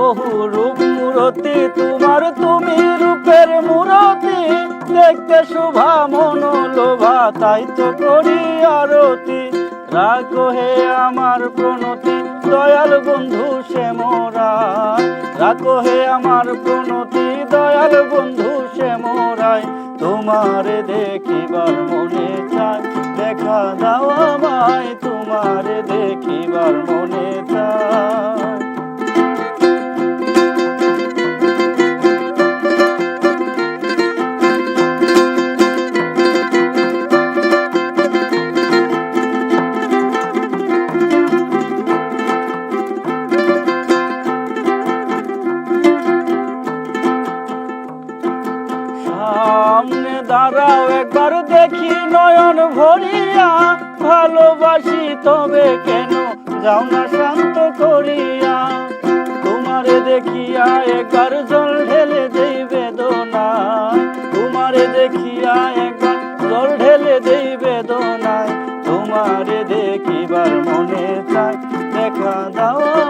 বহু রূপ মূরতি তোমার তুমি রূপের মূরতি। দেখতে শোভা মন লোভা, তাই তো করি আরতি। রাখো হে আমার প্রণতি, দয়াল বন্ধু সে রাখো হে আমার প্রণতি, দয়াল বন্ধু সে মোরায় তোমারে দেখিবার মনে চায়, দেখা দাও আমায়। তোমারে দেখিবার মনে সামনে দাঁড়াও, একবার দেখি নয়ন ভরিয়া। ভালোবাসি তবে কেন যাও না শান্ত করিয়া। তোমারে দেখিয়া একবার জল ঢেলে দেই বেদনায় তোমারে দেখিয়া একবার জল ঢেলে দেই বেদনায় তোমারে দেখিবার মনে চায় দেখা দাও।